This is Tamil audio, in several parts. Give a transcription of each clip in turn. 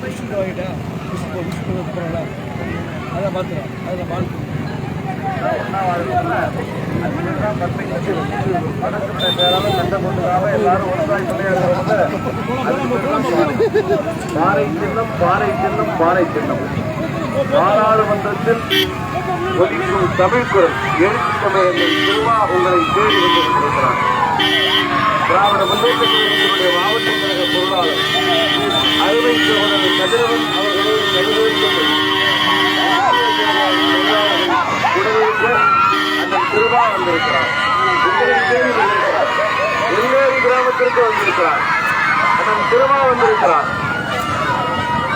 மிஷின் வாங்கிட்டா மிஷின் போ போகிறோம்ல அதை பார்த்துக்கலாம் அதில் வாழ்க்கை பாறை சின்னம் பாறை சின்னம் பாறை சின்னம் பாராளுமன்றத்தில் ஒலிக்கும் தமிழ் குரல் எழுத்து தமிழர்கள் திருவா உங்களை தேடி வந்து கொண்டிருக்கிறார் திராவிட முன்னேற்ற கழகத்தினுடைய மாவட்ட கழக பொருளாளர் அருமை சகோதரர் கதிரவன் அவர்களை நடுவேற்று உடனிருக்க அந்த திருவா வந்திருக்கிறார். வந்திருக்கிறார். எல்லோரு கிராமத்திற்கு வந்திருக்கிறார். அதன் திருவா வந்திருக்கிறார்.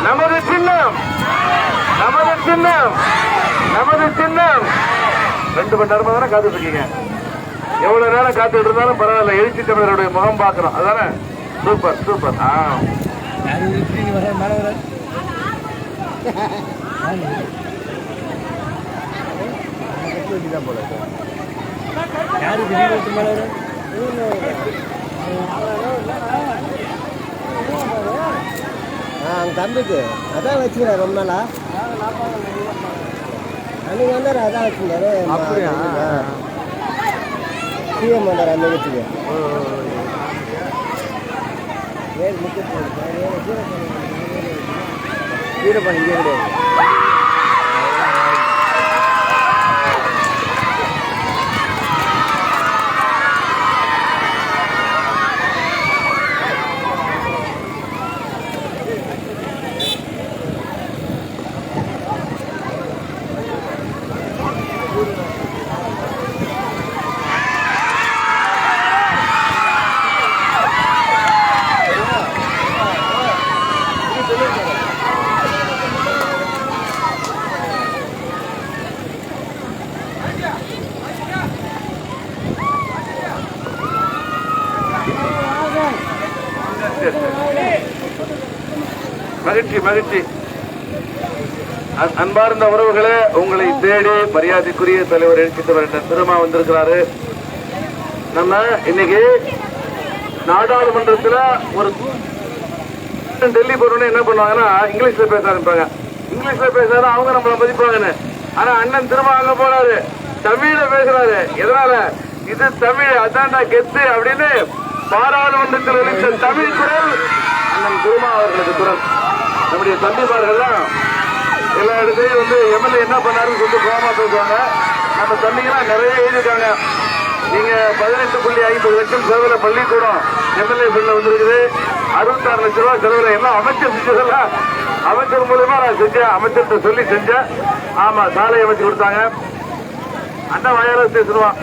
நமது சின்னம் நமது சின்னம் நமது சின்னம். ரெண்டு மணி நேரமா தானே காத்துட்டு இருக்கீங்க எவ்வளவு நேரம் காத்துட்டு இருந்தாலும் பரவாயில்ல. எழுச்சி தமிழருடைய முகம் பார்க்கிறோம். அதானே? Super super. ஆ. அவங்க தம்பிக்கு அதான் வச்சுக்கிறேன் ரொம்ப நாளா. அன்னைக்கு வந்தார் அதான் வச்சுருந்தாரு. அப்படியா? சிஎம் வந்தார் அந்த வீட்டுக்கு வீரப்பன் இங்கே கிடையாது மகிழ்ச்சி மகிழ்ச்சி. அன்பார்ந்த உறவுகளே உங்களை தேடி மரியாதைக்குரிய தலைவர் எழுச்சித்தவர் திருமா வந்திருக்கிறாரு. நம்ம இன்னைக்கு நாடாளுமன்றத்தில் ஒரு டெல்லி போறோம்னு என்ன பண்ணுவாங்கன்னா இங்கிலீஷ்ல பேச ஆரம்பிப்பாங்க. இங்கிலீஷ்ல பேசாத அவங்க நம்மளை மதிப்பாங்கன்னு. ஆனா அண்ணன் திரும்ப அங்க போனாரு. தமிழ்ல பேசுறாரு. எதனால? இது தமிழ் அதான்டா கெத்து அப்படின்னு பாராளுமன்றத்தில் ஒழித்த தமிழ் குரல் அண்ணன் குருமா அவர்களுக்கு குரல். நம்முடைய தம்பிமார்கள்லாம் எல்லா இடத்துலையும் வந்து எம்எல்ஏ என்ன பண்ணாருன்னு சொல்லிட்டு கோமா பேசுவாங்க. நம்ம தம்பிங்களாம் நிறைய எழுதியிருக்காங்க. நீங்க பதினெட்டு புள்ளி ஐம்பது லட்சம் செலவில் பள்ளிக்கூடம் எம்எல்ஏ பில்ல வந்திருக்குது. அறுபத்தாறு லட்ச ரூபாய் செலவில் எல்லாம் அமைச்சர் செஞ்சதெல்லாம் அமைச்சர் மூலயமா நான் செஞ்சேன். அமைச்சர்கிட்ட சொல்லி செஞ்சேன். ஆமா சாலை அமைச்சு கொடுத்தாங்க. அண்ணா வயலாக பேசுவான்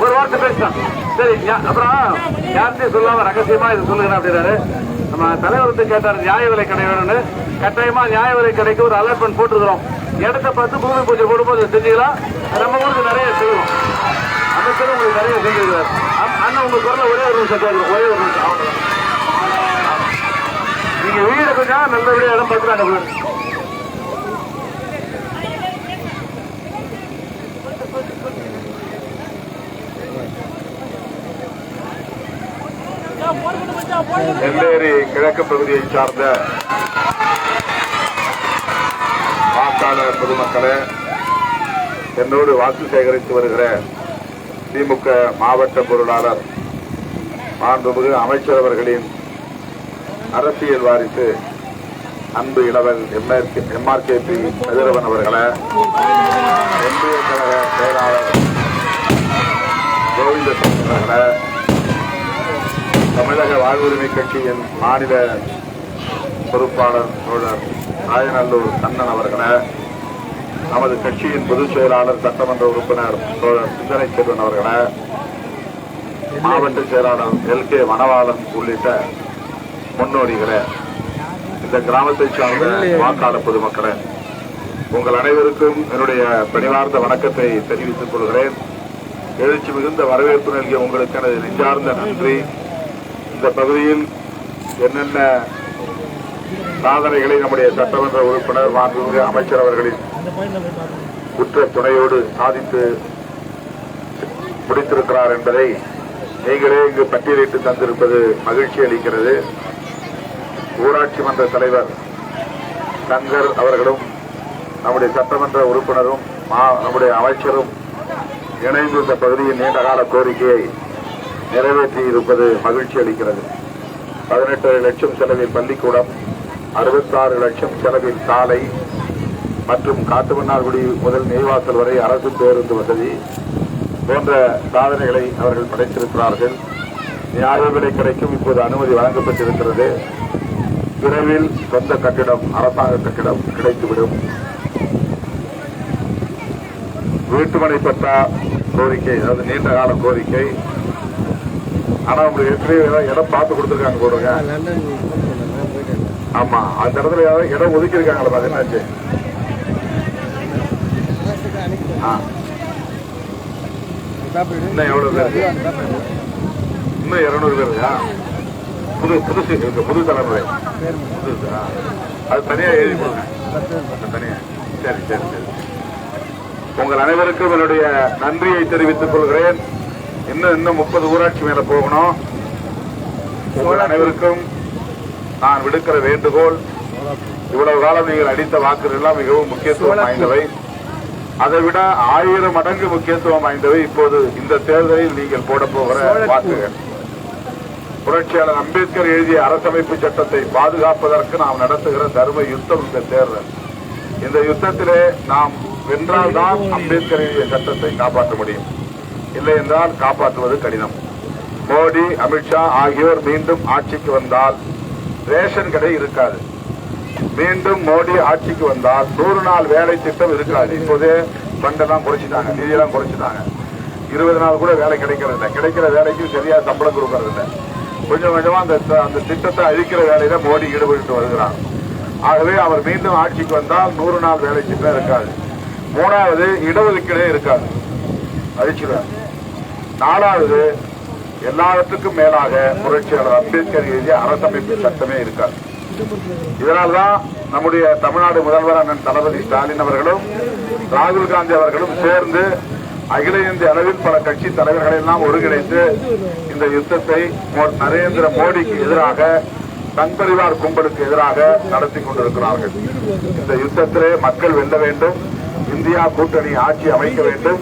ஒரு வார்த்தை பேசலாம். சரி அப்புறம் யார்கிட்டயும் சொல்லாம ரகசியமா இது சொல்லுங்க அப்படின்னாரு. நம்ம தலைவர்கிட்ட கேட்டார் நியாய விலை கடை வேணும்னு. கட்டாயமா நியாய விலை கடைக்கு ஒரு அலர்ட்மெண்ட் போட்டுருக்கோம் இடத்த பார்த்து பூமி பூஜை போடும்போது செஞ்சீங்களா? நம்ம ஊருக்கு நிறைய செய்வோம். அமைச்சரும் உங்களுக்கு நிறைய செஞ்சிருக்காரு அம்- அண்ணன் உங்க குரல ஒரே ஒரு நிமிஷம் கேட்கணும். ஒரே ஒரு நிமிஷம். அவ்வளவுதான். நீங்க வீடு கொஞ்சம் நல்லபடியாக இடம் பார்த்துறாங்க நெல்லேரி கிழக்கு பகுதியை சார்ந்த வாக்காளர் பொதுமக்களே என்னோடு வாக்கு சேகரித்து வருகிற திமுக மாவட்ட பொருளாளர் மாண்புமிகு அமைச்சர் அவர்களின் அரசியல் வாரிசு அன்பு இளவல் எம்ஆர்கேபி கதிரவன் அவர்களை ஒன்றிய கழக செயலாளர் கோவிந்தசாமி அவர்களை வாழ்வுரிமை கட்சியின் மாநில பொறுப்பாளர் தோழர் ராயநல்லூர் கண்ணன் அவர்களை நமது கட்சியின் பொதுச் செயலாளர் சட்டமன்ற உறுப்பினர் தோழர் சிந்தனை செல்வன் அவர்களை மாவட்ட செயலாளர் எல். கே. வனவாளன் உள்ளிட்ட முன்னோடிகளை இந்த கிராமத்தை சார்ந்த வாக்காளர் பொதுமக்களை உங்கள் அனைவருக்கும் என்னுடைய பணிவார்ந்த வணக்கத்தை தெரிவித்துக் கொள்கிறேன். எழுச்சி மிகுந்த வரவேற்பு நல்கிய உங்களுக்கு எனது நெஞ்சார்ந்த நன்றி. இந்த பகுதியில் என்னென்ன சாதனைகளை நம்முடைய சட்டமன்ற உறுப்பினர் மாண்புமிகு அமைச்சர் அவர்களின் குற்ற துணையோடு சாதித்து முடித்திருக்கிறார் என்பதை நீங்களே இங்கு பட்டியலிட்டு தந்திருப்பது மகிழ்ச்சி அளிக்கிறது. ஊராட்சி மன்ற தலைவர் சங்கர் அவர்களும் நம்முடைய சட்டமன்ற உறுப்பினரும் மா- நம்முடைய அமைச்சரும் இணைந்து இந்த பகுதியின் நீண்டகால கோரிக்கையை நிறைவேற்றி இருப்பது மகிழ்ச்சி அளிக்கிறது. பதினெட்டு லட்சம் செலவில் பள்ளிக்கூடம் அறுபத்தாறு லட்சம் செலவில் சாலை மற்றும் காட்டுமன்னார்குடி முதல் நெய்வாசல் வரை அரசு பேருந்து வசதி போன்ற சாதனைகளை அவர்கள் படைத்திருக்கிறார்கள். நியாய விலை கிடைக்கும் இப்போது அனுமதி வழங்கப்பட்டிருக்கிறது. விரைவில் சொந்த கட்டிடம் அரசாங்க கட்டிடம் கிடைத்துவிடும். வீட்டுமனை பட்டா கோரிக்கை அதாவது நீண்ட கால கோரிக்கை ஆனா உங்களுக்கு ஏற்கனவே இடம் பார்த்து கொடுத்துருக்காங்க போடுங்க. ஆமா அந்த இடத்துல ஏதாவது இடம் ஒதுக்கி இருக்காங்களா அது என்னாச்சு இன்னும் எவ்வளவு பேர்? இன்னும் இருநூறு பேர் இருக்கா? புது புதுசு இருக்கு புது தலைமுறை. புதுசு. அது தனியா எழுதி கொடுங்க. பத்து தனியா. சரி சரி சரி. உங்கள் அனைவருக்கும் என்னுடைய நன்றியை தெரிவித்துக் கொள்கிறேன். இன்னும் இன்னும் முப்பது ஊராட்சி மேல போகணும். உங்கள் அனைவருக்கும் நான் விடுக்கிற வேண்டுகோள் இவ்வளவு காலம் நீங்கள் அடித்த வாக்குகள் எல்லாம் மிகவும் முக்கியத்துவம் வாய்ந்தவை. அதை விட ஆயிரம் மடங்கு முக்கியத்துவம் வாய்ந்தவை இப்போது இந்த தேர்தலில் நீங்கள் போட போகிற வாக்குகள். புரட்சியாளர் அம்பேத்கர் எழுதிய அரசமைப்பு சட்டத்தை பாதுகாப்பதற்கு நாம் நடத்துகிற தர்ம யுத்தம் இந்த தேர்தல். இந்த யுத்தத்திலே நாம் வென்றால்தான் அம்பேத்கர் எழுதிய சட்டத்தை காப்பாற்ற முடியும். இல்லை என்றால் காப்பாற்றுவது கடினம். மோடி அமித்ஷா ஆகியோர் மீண்டும் ஆட்சிக்கு வந்தால் ரேஷன் கடை இருக்காது. மீண்டும் மோடி ஆட்சிக்கு வந்தால் நூறு நாள் வேலை திட்டம் இருக்காது. இப்போதே ஃபண்டெல்லாம் குறைச்சிட்டாங்க நிதியெல்லாம் குறைச்சிட்டாங்க. இருபது நாள் கூட வேலை கிடைக்கிறது இல்லை. கிடைக்கிற வேலைக்கு சரியா சம்பளம் கொடுக்கறது இல்லை. கொஞ்சம் கொஞ்சமாக அந்த அந்த திட்டத்தை அழிக்கிற வேலையில மோடி ஈடுபட்டு வருகிறார். ஆகவே அவர் மீண்டும் ஆட்சிக்கு வந்தால் நூறு நாள் வேலை திட்டம் இருக்காது. மூணாவது இடஒதுக்கீடே இருக்காது. அழிச்சிடுவார். நாலாவது எல்லாவற்றுக்கும் மேலாக புரட்சியாளர் அம்பேத்கர் எழுதிய அரசமைப்பு சட்டமே இருக்கார் இதனால்தான் நம்முடைய தமிழ்நாடு முதல்வர் அண்ணன் தளபதி ஸ்டாலின் அவர்களும் ராகுல் காந்தி அவர்களும் சேர்ந்து அகில இந்திய அளவில் பல கட்சி தலைவர்களை எல்லாம் ஒருங்கிணைத்து இந்த யுத்தத்தை மோ- நரேந்திர மோடிக்கு எதிராக தன்பரிவார் கும்பலுக்கு எதிராக நடத்தி கொண்டிருக்கிறார்கள். இந்த யுத்தத்திலே மக்கள் வெல்ல வேண்டும் இந்தியா கூட்டணி ஆட்சி அமைக்க வேண்டும்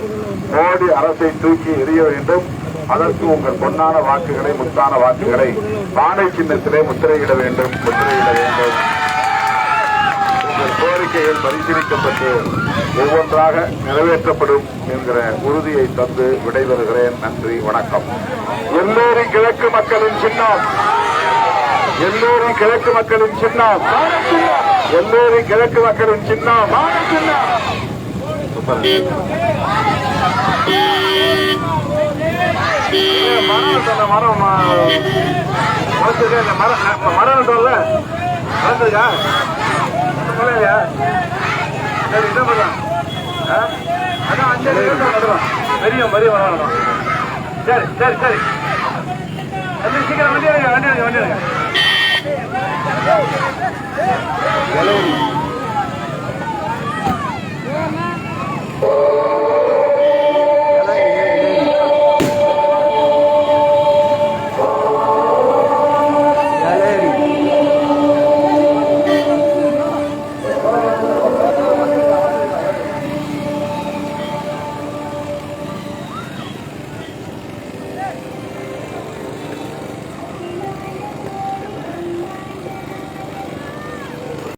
மோடி அரசை தூக்கி எறிய வேண்டும். அதற்கு உங்கள் பொன்னான வாக்குகளை முத்தான வாக்குகளை பானை சின்னத்திலே முத்திரையிட வேண்டும் முத்திரையிட வேண்டும். உங்கள் கோரிக்கைகள் பரிசீலிக்கப்பட்டு ஒவ்வொன்றாக நிறைவேற்றப்படும் என்கிற உறுதியை தந்து விடைபெறுகிறேன். நன்றி வணக்கம். எல்லோரும் கிழக்கு மக்களின் சின்னம். எல்லோரும் கிழக்கு மக்களின் சின்னம். எல்லோரும் கிழக்கு மக்களின் சின்னம். சூப்பர். மரம் மரம் மரம் அஹ், மரம் இல்லையா சரி என்ன பண்ணலாம் அதான் அஞ்சு நிமிஷம் பெரிய பெரிய மரம் நடுறோம் சரி சரி சரி சீக்கிரம் வண்டி எடுங்க வண்டி எடுங்க வண்டி எடுங்க